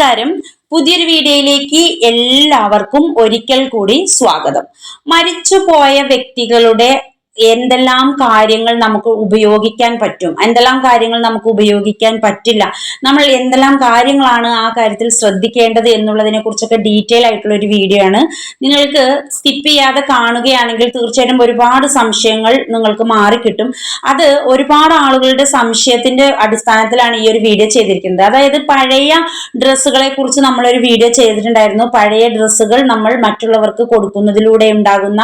നമസ്കാരം. പുതിയൊരു വീഡിയോയിലേക്ക് എല്ലാവർക്കും ഒരിക്കൽ കൂടി സ്വാഗതം. മരിച്ചുപോയ വ്യക്തികളുടെ എന്തെല്ലാം കാര്യങ്ങൾ നമുക്ക് ഉപയോഗിക്കാൻ പറ്റും? എന്തെല്ലാം കാര്യങ്ങൾ നമുക്ക് ഉപയോഗിക്കാൻ പറ്റില്ല? നമ്മൾ എന്തെല്ലാം കാര്യങ്ങളാണ് ആ കാര്യത്തിൽ ശ്രദ്ധിക്കേണ്ടത് എന്നുള്ളതിനെ കുറിച്ചൊക്കെ ഡീറ്റെയിൽ ആയിട്ടുള്ള ഒരു വീഡിയോ ആണ്. നിങ്ങൾക്ക് സ്കിപ്പ് ചെയ്യാതെ കാണുകയാണെങ്കിൽ തീർച്ചയായിട്ടും ഒരുപാട് സംശയങ്ങൾ നിങ്ങൾക്ക് മാറിക്കിട്ടും. അത് ഒരുപാട് ആളുകളുടെ സംശയത്തിന്റെ അടിസ്ഥാനത്തിലാണ് ഈ ഒരു വീഡിയോ ചെയ്തിരിക്കുന്നത്. അതായത് പഴയ ഡ്രസ്സുകളെ കുറിച്ച് നമ്മളൊരു വീഡിയോ ചെയ്തിട്ടുണ്ടായിരുന്നു. പഴയ ഡ്രസ്സുകൾ നമ്മൾ മറ്റുള്ളവർക്ക് കൊടുക്കുന്നതിലൂടെ ഉണ്ടാകുന്ന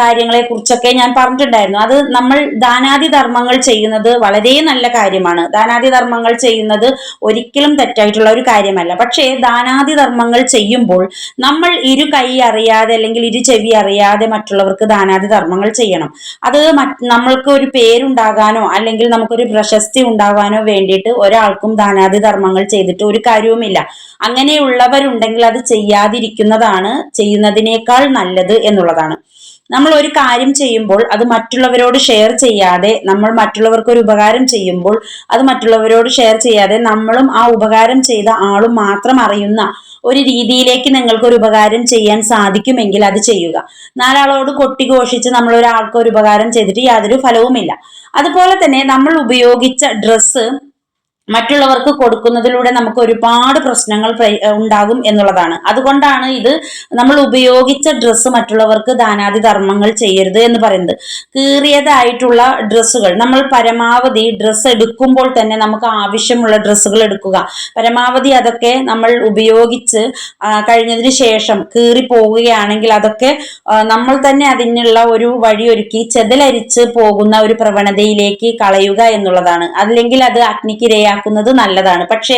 കാര്യങ്ങളെ കുറിച്ചൊക്കെ ഞാൻ പറഞ്ഞിട്ടുണ്ടായിരുന്നു. അത് നമ്മൾ ദാനാദി ധർമ്മങ്ങൾ ചെയ്യുന്നത് വളരെ നല്ല കാര്യമാണ്. ദാനാദി ധർമ്മങ്ങൾ ചെയ്യുന്നത് ഒരിക്കലും തെറ്റായിട്ടുള്ള ഒരു കാര്യമല്ല. പക്ഷേ ദാനാദി ധർമ്മങ്ങൾ ചെയ്യുമ്പോൾ നമ്മൾ ഇരു കൈ അറിയാതെ അല്ലെങ്കിൽ ഇരു ചെവി അറിയാതെ മറ്റുള്ളവർക്ക് ദാനാദി ധർമ്മങ്ങൾ ചെയ്യണം. അത് നമ്മൾക്ക് ഒരു പേരുണ്ടാകാനോ അല്ലെങ്കിൽ നമുക്കൊരു പ്രശസ്തി ഉണ്ടാകാനോ വേണ്ടിയിട്ട് ഒരാൾക്കും ദാനാദി ധർമ്മങ്ങൾ ചെയ്തിട്ട് ഒരു കാര്യവുമില്ല. അങ്ങനെയുള്ളവരുണ്ടെങ്കിൽ അത് ചെയ്യാതിരിക്കുന്നതാണ് ചെയ്യുന്നതിനേക്കാൾ നല്ലത് എന്നുള്ളതാണ്. നമ്മൾ ഒരു കാര്യം ചെയ്യുമ്പോൾ അത് മറ്റുള്ളവരോട് ഷെയർ ചെയ്യാതെ നമ്മൾ മറ്റുള്ളവർക്ക് ഒരു ഉപകാരം ചെയ്യുമ്പോൾ അത് മറ്റുള്ളവരോട് ഷെയർ ചെയ്യാതെ നമ്മളും ആ ഉപകാരം ചെയ്ത ആളും മാത്രം അറിയുന്ന ഒരു രീതിയിലേക്ക് നിങ്ങൾക്ക് ഒരു ഉപകാരം ചെയ്യാൻ സാധിക്കുമെങ്കിൽ അത് ചെയ്യുക. നാലാളോട് കൊട്ടിഘോഷിച്ച് നമ്മൾ ഒരാൾക്ക് ഒരു ഉപകാരം ചെയ്തിട്ട് യാതൊരു ഫലവുമില്ല. അതുപോലെ തന്നെ നമ്മൾ ഉപയോഗിച്ച ഡ്രസ്സ് മറ്റുള്ളവർക്ക് കൊടുക്കുന്നതിലൂടെ നമുക്ക് ഒരുപാട് പ്രശ്നങ്ങൾ ഉണ്ടാകും എന്നുള്ളതാണ്. അതുകൊണ്ടാണ് ഇത് നമ്മൾ ഉപയോഗിച്ച ഡ്രസ്സ് മറ്റുള്ളവർക്ക് ദാനാദി ധർമ്മങ്ങൾ ചെയ്യരുത് എന്ന് പറയുന്നത്. കീറിയതായിട്ടുള്ള ഡ്രസ്സുകൾ നമ്മൾ പരമാവധി ഡ്രസ്സ് എടുക്കുമ്പോൾ തന്നെ നമുക്ക് ആവശ്യമുള്ള ഡ്രസ്സുകൾ എടുക്കുക. പരമാവധി അതൊക്കെ നമ്മൾ ഉപയോഗിച്ച് കഴിഞ്ഞതിന് ശേഷം കീറി പോവുകയാണെങ്കിൽ അതൊക്കെ നമ്മൾ തന്നെ അതിനുള്ള ഒരു വഴിയൊരുക്കി ചെതലരിച്ച് പോകുന്ന ഒരു പ്രവണതയിലേക്ക് കളയുക എന്നുള്ളതാണ്. അല്ലെങ്കിൽ അത് അഗ്നിക്ക് ഇരയാക്കുന്നത് നല്ലതാണ്. പക്ഷേ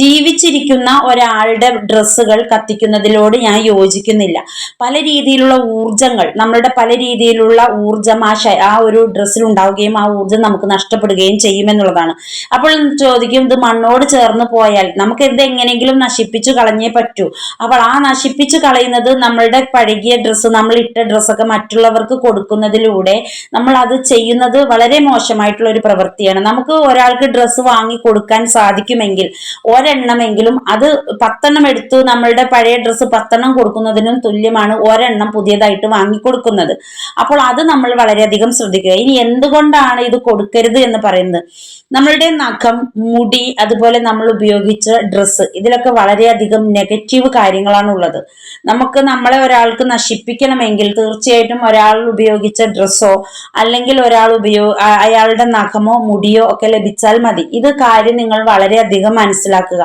ജീവിച്ചിരിക്കുന്ന ഒരാളുടെ ഡ്രസ്സുകൾ കത്തിക്കുന്നതിലോട് ഞാൻ യോജിക്കുന്നില്ല. പല രീതിയിലുള്ള ഊർജങ്ങൾ നമ്മളുടെ പല രീതിയിലുള്ള ഊർജം ആ ആ ഒരു ഡ്രസ്സിൽ ഉണ്ടാവുകയും ആ ഊർജം നമുക്ക് നഷ്ടപ്പെടുകയും ചെയ്യുമെന്നുള്ളതാണ് അപ്പോൾ ചോദിക്കും ഇത് മണ്ണോട് ചേർന്ന് പോയാൽ നമുക്ക് ഇത് എങ്ങനെയെങ്കിലും നശിപ്പിച്ചു കളഞ്ഞേ പറ്റൂ. അപ്പോൾ ആ നശിപ്പിച്ചു കളയുന്നത് നമ്മളുടെ പഴകിയ ഡ്രസ്സ് നമ്മൾ ഇട്ട ഡ്രസ്സൊക്കെ മറ്റുള്ളവർക്ക് കൊടുക്കുന്നതിലൂടെ നമ്മൾ അത് ചെയ്യുന്നത് വളരെ മോശമായിട്ടുള്ള ഒരു പ്രവൃത്തിയാണ്. നമുക്ക് ഒരാൾക്ക് ഡ്രസ്സ് വാങ്ങി കൊടുക്കാൻ സാധിക്കുമെങ്കിൽ ഒരെണ്ണമെങ്കിലും അത് പത്തെണ്ണം എടുത്തു നമ്മളുടെ പഴയ ഡ്രസ്സ് പത്തെണ്ണം കൊടുക്കുന്നതിനും തുല്യമാണ് ഒരെണ്ണം പുതിയതായിട്ട് വാങ്ങിക്കൊടുക്കുന്നത്. അപ്പോൾ അത് നമ്മൾ വളരെയധികം ശ്രദ്ധിക്കുക. ഇനി എന്തുകൊണ്ടാണ് ഇത് കൊടുക്കരുത് എന്ന് പറയുന്നത്? നമ്മളുടെ നഖം മുടി അതുപോലെ നമ്മൾ ഉപയോഗിച്ച ഡ്രസ്സ് ഇതിലൊക്കെ വളരെയധികം നെഗറ്റീവ് കാര്യങ്ങളാണ് ഉള്ളത് നമുക്ക് നമ്മളെ ഒരാൾക്ക് നശിപ്പിക്കണമെങ്കിൽ തീർച്ചയായിട്ടും ഒരാൾ ഉപയോഗിച്ച ഡ്രസ്സോ അല്ലെങ്കിൽ ഒരാൾ ഉപയോ അയാളുടെ നഖമോ മുടിയോ ഒക്കെ ലഭിച്ചാൽ മതി. ഇത് കാര്യം നിങ്ങൾ വളരെയധികം മനസ്സിലാക്കുക.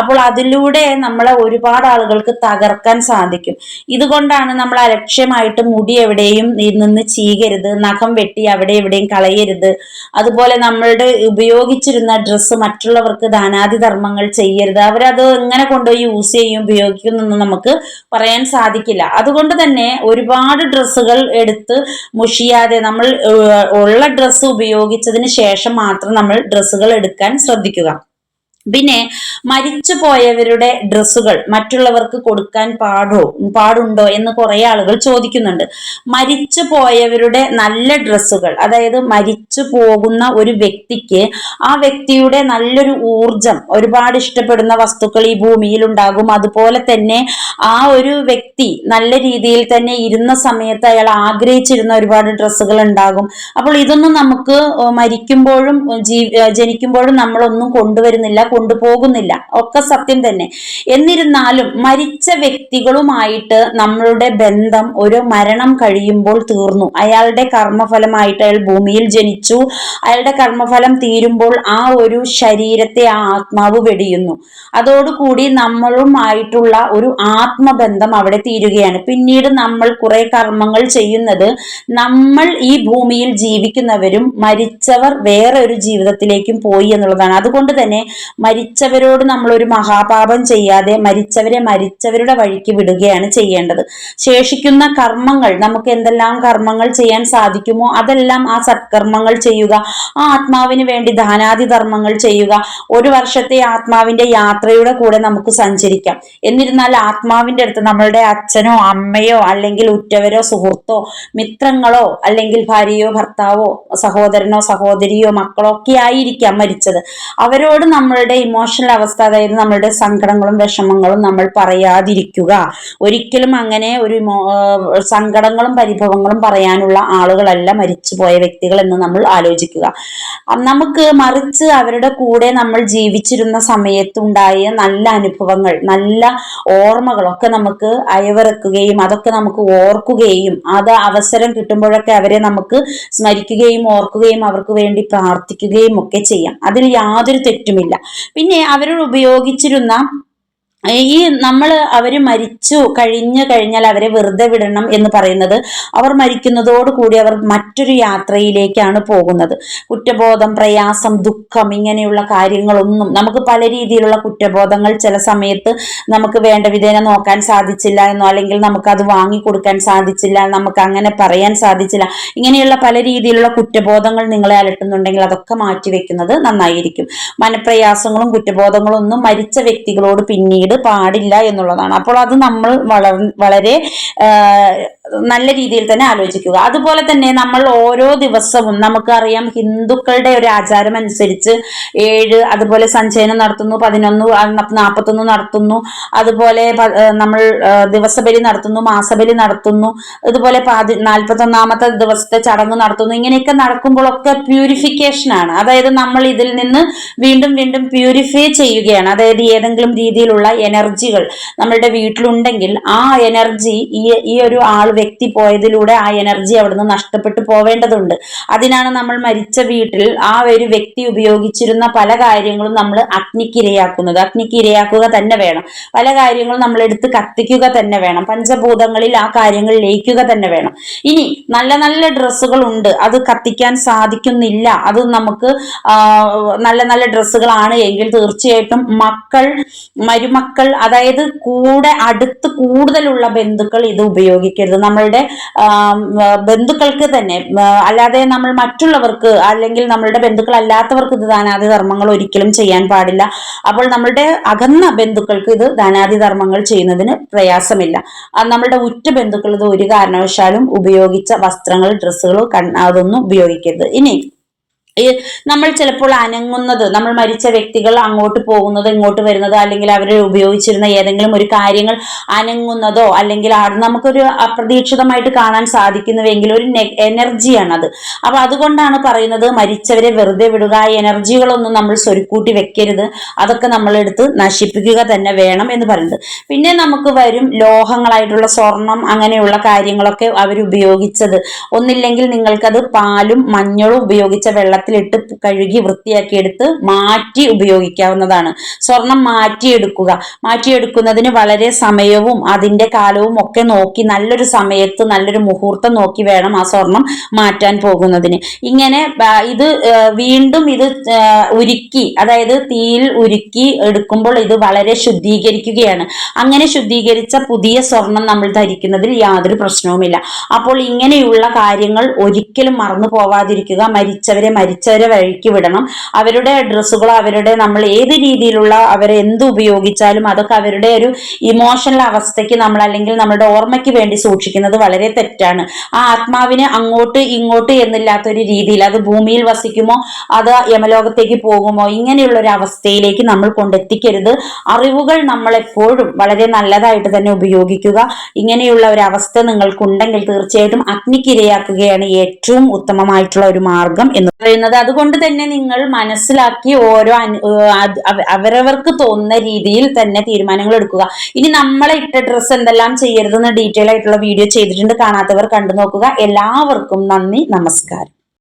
അപ്പോൾ അതിലൂടെ നമ്മളെ ഒരുപാട് ആളുകൾക്ക് തകർക്കാൻ സാധിക്കും. ഇതുകൊണ്ടാണ് നമ്മൾ അലക്ഷ്യമായിട്ട് മുടി എവിടെയും നിന്ന് ചീകരുത് നഖം വെട്ടി അവിടെ എവിടെയും കളയരുത്. അതുപോലെ നമ്മളുടെ ഉപയോഗിച്ചിരുന്ന ഡ്രസ്സ് മറ്റുള്ളവർക്ക് ദാനാദി ധർമ്മങ്ങൾ ചെയ്യരുത്. അവരത് എങ്ങനെ കൊണ്ടുപോയി യൂസ് ചെയ്യും ഉപയോഗിക്കുന്നൊന്നും നമുക്ക് പറയാൻ സാധിക്കില്ല. അതുകൊണ്ട് തന്നെ ഒരുപാട് ഡ്രസ്സുകൾ എടുത്ത് മുഷിയാതെ നമ്മൾ ഉള്ള ഡ്രസ്സ് ഉപയോഗിച്ചതിന് ശേഷം മാത്രം നമ്മൾ ഡ്രസ്സുകൾ എടുക്കാൻ ശ്രദ്ധിക്കുക. പിന്നെ മരിച്ചു പോയവരുടെ ഡ്രസ്സുകൾ മറ്റുള്ളവർക്ക് കൊടുക്കാൻ പാടോ പാടുണ്ടോ എന്ന് കുറെ ആളുകൾ ചോദിക്കുന്നുണ്ട്. മരിച്ചു പോയവരുടെ നല്ല ഡ്രസ്സുകൾ അതായത് മരിച്ചു പോകുന്ന ഒരു വ്യക്തിക്ക് ആ വ്യക്തിയുടെ നല്ലൊരു ഊർജം ഒരുപാട് ഇഷ്ടപ്പെടുന്ന വസ്തുക്കൾ ഈ ഭൂമിയിൽ ഉണ്ടാകും. അതുപോലെ തന്നെ ആ ഒരു വ്യക്തി നല്ല രീതിയിൽ തന്നെ ഇരുന്ന സമയത്ത് അയാൾ ആഗ്രഹിച്ചിരുന്ന ഒരുപാട് ഡ്രസ്സുകൾ ഉണ്ടാകും. അപ്പോൾ ഇതൊന്നും നമുക്ക് മരിക്കുമ്പോഴും ജനിക്കുമ്പോഴും നമ്മളൊന്നും കൊണ്ടുവരുന്നില്ല. കൊണ്ടുപോകുന്നില്ല. ഒക്കെ സത്യം തന്നെ. എന്നിരുന്നാലും മരിച്ച വ്യക്തികളുമായിട്ട് നമ്മളുടെ ബന്ധം ഒരു മരണം കഴിയുമ്പോൾ തീർന്നു. അയാളുടെ കർമ്മഫലമായിട്ട് അയാൾ ഭൂമിയിൽ ജനിച്ചു. അയാളുടെ കർമ്മഫലം തീരുമ്പോൾ ആ ഒരു ശരീരത്തെ ആ ആത്മാവ് വെടിയുന്നു. അതോടുകൂടി നമ്മളുമായിട്ടുള്ള ഒരു ആത്മബന്ധം അവിടെ തീരുകയാണ്. പിന്നീട് നമ്മൾ കുറെ കർമ്മങ്ങൾ ചെയ്യുന്നത് നമ്മൾ ഈ ഭൂമിയിൽ ജീവിക്കുന്നവരും മരിച്ചവർ വേറെ ഒരു ജീവിതത്തിലേക്കും പോയി എന്നുള്ളതാണ്. അതുകൊണ്ട് തന്നെ മരിച്ചവരോട് നമ്മൾ ഒരു മഹാപാപം ചെയ്യാതെ മരിച്ചവരെ മരിച്ചവരുടെ വഴിക്ക് വിടുകയാണ് ചെയ്യേണ്ടത്. ശേഷിക്കുന്ന കർമ്മങ്ങൾ നമുക്ക് എന്തെല്ലാം കർമ്മങ്ങൾ ചെയ്യാൻ സാധിക്കുമോ? അതെല്ലാം ആ സത്കർമ്മങ്ങൾ ചെയ്യുക ആ ആത്മാവിന് വേണ്ടി ദാനാദി ധർമ്മങ്ങൾ ചെയ്യുക ഒരു വർഷത്തെ ആത്മാവിന്റെ യാത്രയുടെ കൂടെ നമുക്ക് സഞ്ചരിക്കാം. എന്നിരുന്നാൽ ആത്മാവിന്റെ അടുത്ത് നമ്മളുടെ അച്ഛനോ അമ്മയോ അല്ലെങ്കിൽ ഉറ്റവരോ സുഹൃത്തോ മിത്രങ്ങളോ അല്ലെങ്കിൽ ഭാര്യയോ ഭർത്താവോ സഹോദരനോ സഹോദരിയോ മക്കളോ ഒക്കെ ആയിരിക്കാം മരിച്ചത്. അവരോട് നമ്മളുടെ നമ്മളുടെ ഇമോഷണൽ അവസ്ഥ അതായത് നമ്മളുടെ സങ്കടങ്ങളും വിഷമങ്ങളും നമ്മൾ പറയാതിരിക്കുക. ഒരിക്കലും അങ്ങനെ ഒരു സങ്കടങ്ങളും പരിഭവങ്ങളും പറയാനുള്ള ആളുകളല്ല മരിച്ചുപോയ വ്യക്തികൾ എന്ന് നമ്മൾ ആലോചിക്കുക. നമുക്ക് മറിച്ച് അവരുടെ കൂടെ നമ്മൾ ജീവിച്ചിരുന്ന സമയത്തുണ്ടായ നല്ല അനുഭവങ്ങൾ നല്ല ഓർമ്മകളൊക്കെ നമുക്ക് അയവിറക്കുകയും അതൊക്കെ നമുക്ക് ഓർക്കുകയും അത് അവസരം കിട്ടുമ്പോഴൊക്കെ അവരെ നമുക്ക് സ്മരിക്കുകയും ഓർക്കുകയും അവർക്ക് വേണ്ടി പ്രാർത്ഥിക്കുകയും ഒക്കെ ചെയ്യാം. അതിൽ യാതൊരു തെറ്റുമില്ല. പിന്നെ അവരോട് ഉപയോഗിച്ചിരുന്ന ഈ നമ്മൾ അവർ മരിച്ചു കഴിഞ്ഞു കഴിഞ്ഞാൽ അവരെ വെറുതെ വിടണം എന്ന് പറയുന്നത് അവർ മരിക്കുന്നതോട് കൂടി അവർ മറ്റൊരു യാത്രയിലേക്കാണ് പോകുന്നത്. കുറ്റബോധം പ്രയാസം ദുഃഖം ഇങ്ങനെയുള്ള കാര്യങ്ങളൊന്നും നമുക്ക് പല രീതിയിലുള്ള കുറ്റബോധങ്ങൾ ചില സമയത്ത് നമുക്ക് വേണ്ട വിധേന നോക്കാൻ സാധിച്ചില്ല എന്നോ അല്ലെങ്കിൽ നമുക്കത് വാങ്ങിക്കൊടുക്കാൻ സാധിച്ചില്ല നമുക്ക് അങ്ങനെ പറയാൻ സാധിച്ചില്ല. ഇങ്ങനെയുള്ള പല രീതിയിലുള്ള കുറ്റബോധങ്ങൾ നിങ്ങളെ അലട്ടുന്നുണ്ടെങ്കിൽ അതൊക്കെ മാറ്റിവെക്കുന്നത് നന്നായിരിക്കും. മനപ്രയാസങ്ങളും കുറ്റബോധങ്ങളും ഒന്നും മരിച്ച വ്യക്തികളോട് പിന്നീട് പാടില്ല എന്നുള്ളതാണ്. അപ്പോൾ അത് നമ്മൾ വളർ വളരെ നല്ല രീതിയിൽ തന്നെ ആലോചിക്കുക. അതുപോലെ തന്നെ നമ്മൾ ഓരോ ദിവസവും നമുക്കറിയാം ഹിന്ദുക്കളുടെ ഒരു ആചാരം അനുസരിച്ച് ഏഴ് അതുപോലെ സഞ്ചയനം നടത്തുന്നു പതിനൊന്ന് നാൽപ്പത്തൊന്ന് നടത്തുന്നു. അതുപോലെ നമ്മൾ ദിവസബലി നടത്തുന്നു മാസബലി നടത്തുന്നു. അതുപോലെ പാതി നാൽപ്പത്തൊന്നാമത്തെ ദിവസത്തെ ചടങ്ങ് നടത്തുന്നു. ഇങ്ങനെയൊക്കെ നടക്കുമ്പോഴൊക്കെ പ്യൂരിഫിക്കേഷൻ ആണ്. അതായത് നമ്മൾ ഇതിൽ നിന്ന് വീണ്ടും വീണ്ടും പ്യൂരിഫൈ ചെയ്യുകയാണ്. അതായത് ഏതെങ്കിലും രീതിയിലുള്ള എനർജികൾ നമ്മളുടെ വീട്ടിലുണ്ടെങ്കിൽ ആ എനർജി ഈ ഈ ഒരു ആൾ വ്യക്തി പോയതിലൂടെ ആ എനർജി അവിടുന്ന് നഷ്ടപ്പെട്ടു പോവേണ്ടതുണ്ട്. അതിനാണ് നമ്മൾ മരിച്ച വീട്ടിൽ ആ ഒരു വ്യക്തി ഉപയോഗിച്ചിരുന്ന പല കാര്യങ്ങളും നമ്മൾ അഗ്നിക്കിരയാക്കുന്നത്. അഗ്നിക്കിരയാക്കുക തന്നെ വേണം. പല കാര്യങ്ങളും നമ്മൾ എടുത്ത് കത്തിക്കുക തന്നെ വേണം. പഞ്ചഭൂതങ്ങളിൽ ആ കാര്യങ്ങൾ ലയിക്കുക തന്നെ വേണം. ഇനി നല്ല നല്ല ഡ്രസ്സുകൾ ഉണ്ട്. അത് കത്തിക്കാൻ സാധിക്കുന്നില്ല. അത് നമുക്ക് നല്ല നല്ല ഡ്രസ്സുകളാണ് എങ്കിൽ തീർച്ചയായിട്ടും മക്കൾ മരുമക്കൾ അതായത് കൂടെ അടുത്ത് കൂടുതലുള്ള ബന്ധുക്കൾ ഇത് ഉപയോഗിക്കരുത്. നമ്മളുടെ ബന്ധുക്കൾക്ക് തന്നെ അല്ലാതെ നമ്മൾ മറ്റുള്ളവർക്ക് അല്ലെങ്കിൽ നമ്മളുടെ ബന്ധുക്കൾ അല്ലാത്തവർക്ക് ഇത് ദാനാദി ധർമ്മങ്ങൾ ഒരിക്കലും ചെയ്യാൻ പാടില്ല. അപ്പോൾ നമ്മളുടെ അകന്ന ബന്ധുക്കൾക്ക് ഇത് ദാനാദി ധർമ്മങ്ങൾ ചെയ്യുന്നതിന് പ്രയാസമില്ല. നമ്മളുടെ ഉറ്റ ബന്ധുക്കൾ ഇത് ഒരു കാരണവശാലും ഉപയോഗിച്ച വസ്ത്രങ്ങൾ ഡ്രസ്സുകൾ അതൊന്നും ഉപയോഗിക്കരുത്. ഇനി നമ്മൾ ചിലപ്പോൾ അനങ്ങുന്നത് നമ്മൾ മരിച്ച വ്യക്തികൾ അങ്ങോട്ട് പോകുന്നത് ഇങ്ങോട്ട് വരുന്നത് അല്ലെങ്കിൽ അവർ ഉപയോഗിച്ചിരുന്ന ഏതെങ്കിലും ഒരു കാര്യങ്ങൾ അനങ്ങുന്നതോ അല്ലെങ്കിൽ നമുക്കൊരു അപ്രതീക്ഷിതമായിട്ട് കാണാൻ സാധിക്കുന്നുവെങ്കിൽ ഒരു എനർജിയാണ് അത് അപ്പൊ അതുകൊണ്ടാണ് പറയുന്നത് മരിച്ചവരെ വെറുതെ വിടുക എനർജികളൊന്നും നമ്മൾ സ്വരുക്കൂട്ടി വെക്കരുത് അതൊക്കെ നമ്മളെടുത്ത് നശിപ്പിക്കുക തന്നെ വേണം എന്ന് പറയുന്നത്. പിന്നെ നമുക്ക് വരും ലോഹങ്ങളായിട്ടുള്ള സ്വർണം അങ്ങനെയുള്ള കാര്യങ്ങളൊക്കെ അവർ ഉപയോഗിച്ചത് ഒന്നില്ലെങ്കിൽ നിങ്ങൾക്കത് പാലും മഞ്ഞളും ഉപയോഗിച്ച വെള്ളത്തിലിട്ട് കഴുകി വൃത്തിയാക്കി എടുത്ത് മാറ്റി ഉപയോഗിക്കാവുന്നതാണ്. സ്വർണം മാറ്റിയെടുക്കുക. മാറ്റിയെടുക്കുന്നതിന് വളരെ സമയവും അതിന്റെ കാലവും ഒക്കെ നോക്കി നല്ലൊരു സമയത്ത് നല്ലൊരു മുഹൂർത്തം നോക്കി വേണം ആ സ്വർണം മാറ്റാൻ പോകുന്നതിന്. ഇങ്ങനെ ഇത് വീണ്ടും ഇത് ഉരുക്കി അതായത് തീയിൽ ഉരുക്കി എടുക്കുമ്പോൾ ഇത് വളരെ ശുദ്ധീകരിക്കുകയാണ്. അങ്ങനെ ശുദ്ധീകരിച്ച പുതിയ സ്വർണം നമ്മൾ ധരിക്കുന്നതിൽ യാതൊരു പ്രശ്നവുമില്ല. അപ്പോൾ ഇങ്ങനെയുള്ള കാര്യങ്ങൾ ഒരിക്കലും മറന്നു പോവാതിരിക്കുക മരിച്ചവരെ മരിച്ചവരെ വഴിക്ക് വിടണം. അവരുടെ ഡ്രസ്സുകളോ അവരുടെ നമ്മൾ ഏത് രീതിയിലുള്ള അവരെ എന്ത് ഉപയോഗിച്ചാലും അതൊക്കെ അവരുടെ ഒരു ഇമോഷണൽ അവസ്ഥയ്ക്ക് നമ്മൾ അല്ലെങ്കിൽ നമ്മുടെ ഓർമ്മയ്ക്ക് വേണ്ടി സൂക്ഷിക്കുന്നത് വളരെ തെറ്റാണ്. ആ ആത്മാവിനെ അങ്ങോട്ട് ഇങ്ങോട്ട് എന്നില്ലാത്ത ഒരു രീതിയിൽ അത് ഭൂമിയിൽ വസിക്കുമോ അത് യമലോകത്തേക്ക് പോകുമോ ഇങ്ങനെയുള്ള ഒരു അവസ്ഥയിലേക്ക് നമ്മൾ കൊണ്ടെത്തിക്കരുത്. അറിവുകൾ നമ്മൾ എപ്പോഴും വളരെ നല്ലതായിട്ട് തന്നെ ഉപയോഗിക്കുക. ഇങ്ങനെയുള്ള ഒരു അവസ്ഥ നിങ്ങൾക്കുണ്ടെങ്കിൽ തീർച്ചയായിട്ടും അഗ്നിക്കിരയാക്കുകയാണ് ഏറ്റവും ഉത്തമമായിട്ടുള്ള ഒരു മാർഗം എന്ന് പറയുന്നത്. അതുകൊണ്ട് തന്നെ നിങ്ങൾ മനസ്സിലാക്കി ഓരോ അവരവർക്ക് തോന്നുന്ന രീതിയിൽ തന്നെ തീരുമാനങ്ങൾ എടുക്കുക. ഇനി നമ്മളെ ഇട്ട ഡ്രസ്സ് എന്തെല്ലാം ചെയ്യരുതെന്ന് ഡീറ്റെയിൽ ആയിട്ടുള്ള വീഡിയോ ചെയ്തിട്ടുണ്ട്. കാണാത്തവർ കണ്ടു നോക്കുക. എല്ലാവർക്കും നന്ദി. നമസ്കാരം.